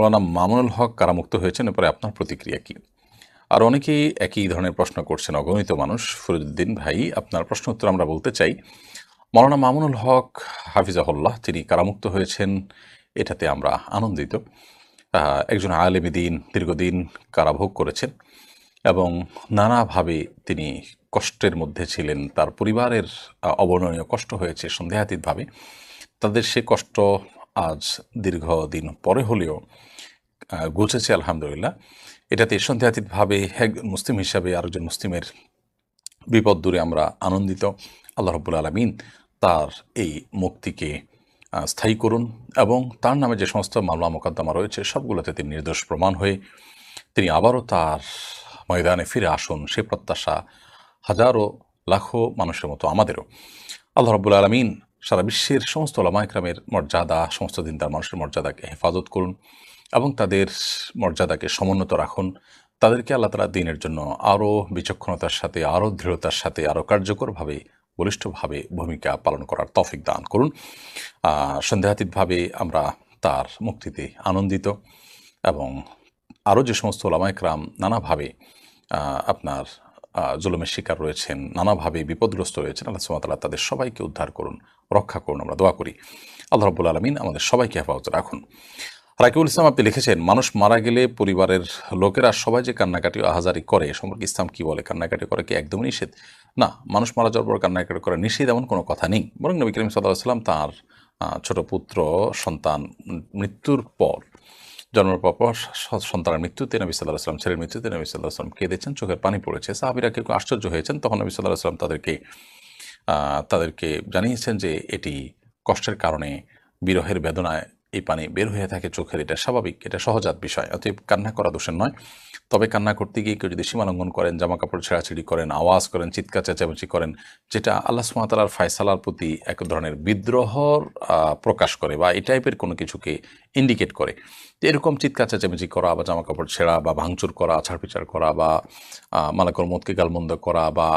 মৌলানা মামুনুল হক কারামুক্ত হয়েছেন, এরপরে আপনার প্রতিক্রিয়া কি? আর অনেকেই একই ধরনের প্রশ্ন করছেন, অগণিত মানুষ। ফরিদুদ্দিন ভাই, আপনার প্রশ্ন উত্তর আমরা বলতে চাই। মৌলানা মামুনুল হক, হাফিজাহুল্লাহ, তিনি কারামুক্ত হয়েছেন, এটাতে আমরা আনন্দিত। একজন আলেমী দিন, দীর্ঘদিন কারাভোগ করেছেন এবং নানাভাবে তিনি কষ্টের মধ্যে ছিলেন। তার পরিবারের অবর্ণনীয় কষ্ট হয়েছে সন্দেহাতীতভাবে। তাদের সে কষ্ট আজ দীর্ঘদিন পরে হলেও গুছেছে আলহামদুলিল্লাহ। এটাতে সন্দেহাতীতভাবে এক মুসলিম হিসাবে আরেকজন মুসলিমের বিপদ দূরে আমরা আনন্দিত। আল্লাহ রব্বুল আলমিন তার এই মুক্তিকে স্থায়ী করুন এবং তার নামে যে সমস্ত মামলা মোকদ্দমা রয়েছে সবগুলোতে তিনি নির্দোষ প্রমাণ হয়ে তিনি আবারও তার ময়দানে ফিরে আসুন। সে প্রত্যাশা হাজারো, লাখো মানুষের মতো আমাদেরও। আল্লাহ রব্বুল আলমিন সারা বিশ্বের সমস্ত ওলামাইকরামের মর্যাদা, সমস্ত দিন তার মানুষের মর্যাদাকে হেফাজত করুন এবং তাদের মর্যাদাকে সমুন্নত রাখুন। তাদেরকে আল্লাহ তালা দিনের জন্য আরও বিচক্ষণতার সাথে আরও দৃঢ়তার সাথে আরও কার্যকরভাবে, বলিষ্ঠভাবে ভূমিকা পালন করার তফিক দান করুন। সন্দেহাতীতভাবে আমরা তার মুক্তিতে আনন্দিত এবং আরও যে সমস্ত ওলামাইকরাম নানাভাবে আপনার জুলুমের শিকার রয়েছেন, নানাভাবে বিপদগ্রস্ত রয়েছেন আল্লাহ সুমাতাল্লাহ তাদের সবাইকে উদ্ধার করুন, রক্ষা করুন, আমরা দোয়া করি। আল্লাহ রব্বুল আলমিন আমাদের সবাইকে হেফাজত রাখুন। রাকিবুল ইসলাম আপনি লিখেছেন, মানুষ মারা গেলে পরিবারের লোকেরা সবাই যে কান্নাকাটি আহাজারি করে, এ সম্পর্কে ইসলাম কি বলে? কান্নাকাটি করে কি একদমই নিষেধ? না, মানুষ মারা যাওয়ার পর কান্নাকাটি করা নিষেধ এমন কোনো কথা নেই। বরং নবী করিম সাল্লাহ সাল্লাম তাঁর ছোট পুত্র, সন্তান, মৃত্যুর পর জন্মের পর পর সন্তানের মৃত্যুতে নবী সাল্লাহ আসলাম ছেলের মৃত্যুতে নবী সাল্লাহ সাল্লাম কেঁদেছেন, চোখের পানি পড়েছে। সাহাবিরা কেউ আশ্চর্য হয়েছেন। তখন নবী সাল্লাহ সাল্লাম তাদেরকে তাদেরকে জানিয়েছেন যে এটি কষ্টের কারণে বিরহের বেদনায় এই পানি বের হয়ে থাকে চোখের, এটা স্বাভাবিক, এটা সহজাত বিষয়। অতএব কান্না করা দোষের নয়। তবে কান্না করতে গিয়ে কেউ যদি সীমালঙ্ঘন করেন জামা কাপড় ছেঁড়াছিড়ি করেন, আওয়াজ করেন, চিৎকার, চেঁচামেচি করেন, যেটা আল্লাহ সুমাতালার ফায়সালার প্রতি এক ধরনের বিদ্রোহর প্রকাশ করে বা এই টাইপের কোনো কিছুকে ইন্ডিকেট করে। এরকম চিৎকার, চেঁচামেচি করা বা জামা কাপড় ছেঁড়া বা ভাঙচুর করা আছাড় বিচার করা বা মালাকর মতকে গালমন্দ করা বা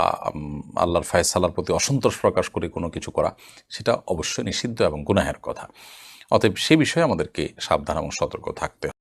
আল্লাহর ফায়সালার প্রতি অসন্তোষ প্রকাশ করে কোনো কিছু করা, সেটা অবশ্যই নিষিদ্ধ এবং গুনাহের কথা। অতএব সে বিষয়ে আমাদেরকে সাবধান এবং সতর্ক থাকতে।